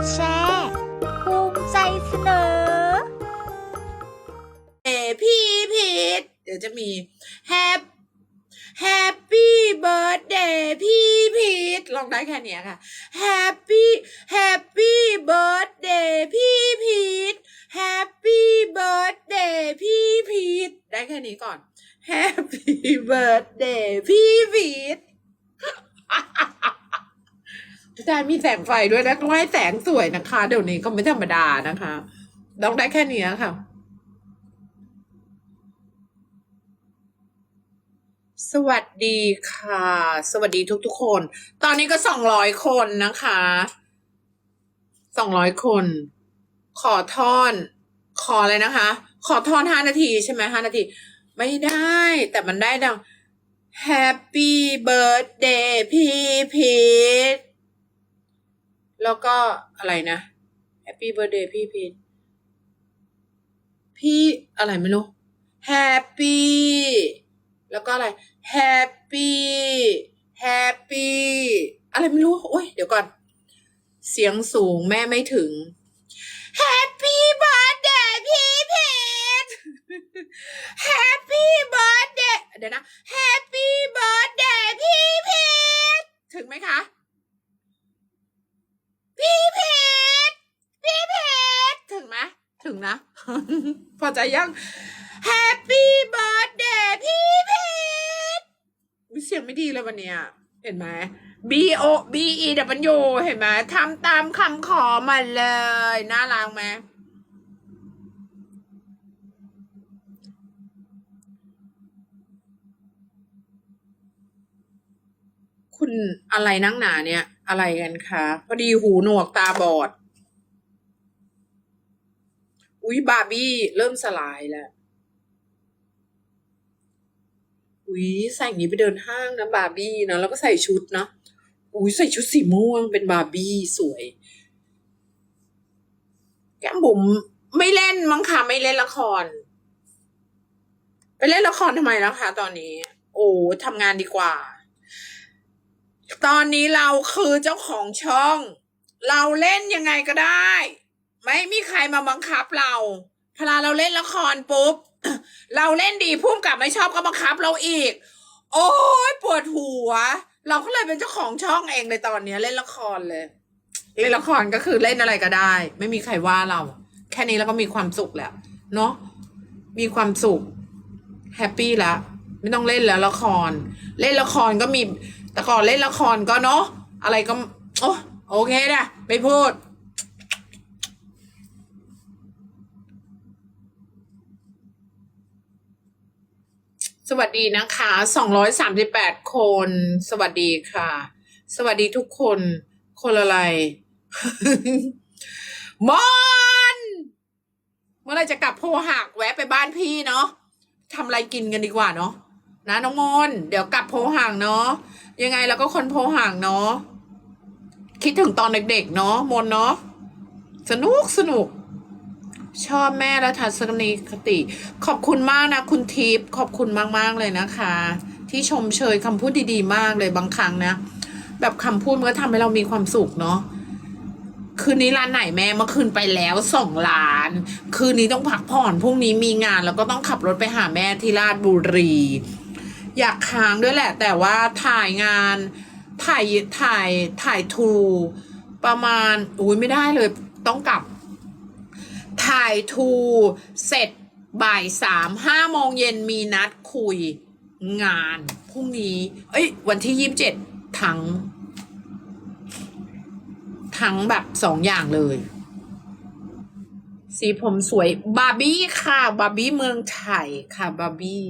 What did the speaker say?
ดแชร์ภูมิใจเสนอ เอพี่พีทเดี๋ยวจะมีแฮปแฮปปี้เบิร์ดเดย์พี่พีทลองได้แค่นี้ค่ะแฮปปี้แฮปปี้เบิร์ดเดย์พี่พีทแฮปปี้เบิร์ดเดย์พี่พีทได้แค่นี้ก่อนแฮปปี้เบิร์ดเดย์พี่พีท อาจารย์มีแสงไฟด้วยนะต้องให้แสงสวยนะคะ เดี๋ยวนี้ก็ไม่ธรรมดานะคะต้องได้แค่นี้ค่ะ สวัสดีค่ะ สวัสดีทุกๆคน ตอนนี้ก็สองร้อยคนนะคะสองร้อยคน ขอทอน ขออะไรนะคะ ขอทอนห้านาทีใช่ไหมห้านาที ไม่ได้แต่มันได้ดัง Happy Birthday พี่พีท แล้วก็อะไรนะ Happy Birthday พี่พีทพี่อะไรไม่รู้ Happy แล้วก็อะไร Happy Happy อะไรไม่รู้ โอ้ยเดี๋ยวก่อน เสียงสูงแม่ไม่ถึง Happy Birthday พี่พีท Happy Birthday เดี๋ยวนะ Happy Birthday พี่พีทถึงไหมคะ พี่พีทพี่พีทถึงไหมถึงนะ พอใจยังแฮปปี้เบิร์ดเดย์พี่เพชรเสียงไม่ดีเลยวันเนี้ยเห็นไหม B O B E W เห็นไหมทำตามคำขอมาเลย น่ารักไหม คุณอะไรนักหนาเนี่ย อะไรกันคะพอดีหูหนวกตาบอด อุ๊ยบาร์บี้เริ่มสลายแล้วอุ๊ยใส่อย่างนี้ไปเดินห้างนะบาร์บี้นะแล้วก็ใส่ชุดเนาะอุ๊ยใส่ชุดสีม่วงเป็นบาร์บี้สวย แก้มบุ๋มไม่เล่นมั้งค่ะไม่เล่นละคร ไปเล่นละครทำไมแล้วคะตอนนี้ โอ้ทำงานดีกว่า ตอนนี้เราคือเจ้าของช่อง เราเล่นยังไงก็ได้ ไม่มีใครมาบังคับเราพอเราเล่นละครปุ๊บ เราเล่นดีพุ่มกับไม่ชอบก็บังคับเราอีก โอ้ยปวดหัว เราก็เลยเป็นเจ้าของช่องเองในตอนนี้เล่นละครเลย เล่นละครก็คือเล่นอะไรก็ได้ ไม่มีใครว่าเรา แค่นี้เราก็มีความสุขแล้วเนาะมีความสุขแฮปปี้แล้วไม่ต้องเล่นแล้วละคร เล่นละครก็มี แต่ก่อนเล่นละครก็เนาะอะไรก็ โอ้โอเคนะไม่พูด สวัสดีนะคะสองร้อยสามสิบแปดคน สวัสดีค่ะ สวัสดีทุกคน คนอะไรมอนเมื่อไรจะกลับโพหักแวะไปบ้านพี่เนาะทำอะไรกินกันดีกว่าเนาะ นะน้องมนเดี๋ยวกลับโพห่างเนาะยังไงเราก็คนโพห่างเนาะคิดถึงตอนเด็กๆเนาะมนเนาะสนุกสนุก ชอบแม่และทัศนีคติ ขอบคุณมากนะ คุณทิพย์ขอบคุณมากๆเลยนะคะ ที่ชมเชยคำพูดดีๆ มากเลยบางครั้งนะ แบบคำพูดมันก็ทำให้เรามีความสุขเนาะคืนนี้ร้านไหนแม่เมื่อคืนไปแล้วสองล้าน คืนนี้ต้องพักผ่อนพรุ่งนี้มีงานแล้วก็ต้องขับรถไปหาแม่ที่ราชบุรี อยากค้างด้วยแหละ แต่ว่าถ่ายงานถ่ายถ่ายถ่ายทูประมาณอุ้ยไม่ได้เลยต้องกลับ ถ่ายทูเสร็จบ่ายสามห้าโมงเย็นมีนัดคุยงานพรุ่งนี้ เอ้ย วันที่ยี่สิบเจ็ดทั้ง ทั้งแบบสองอย่างเลย สีผมสวยบาร์บี้ค่ะ บาร์บี้เมืองไทยค่ะบาร์บี้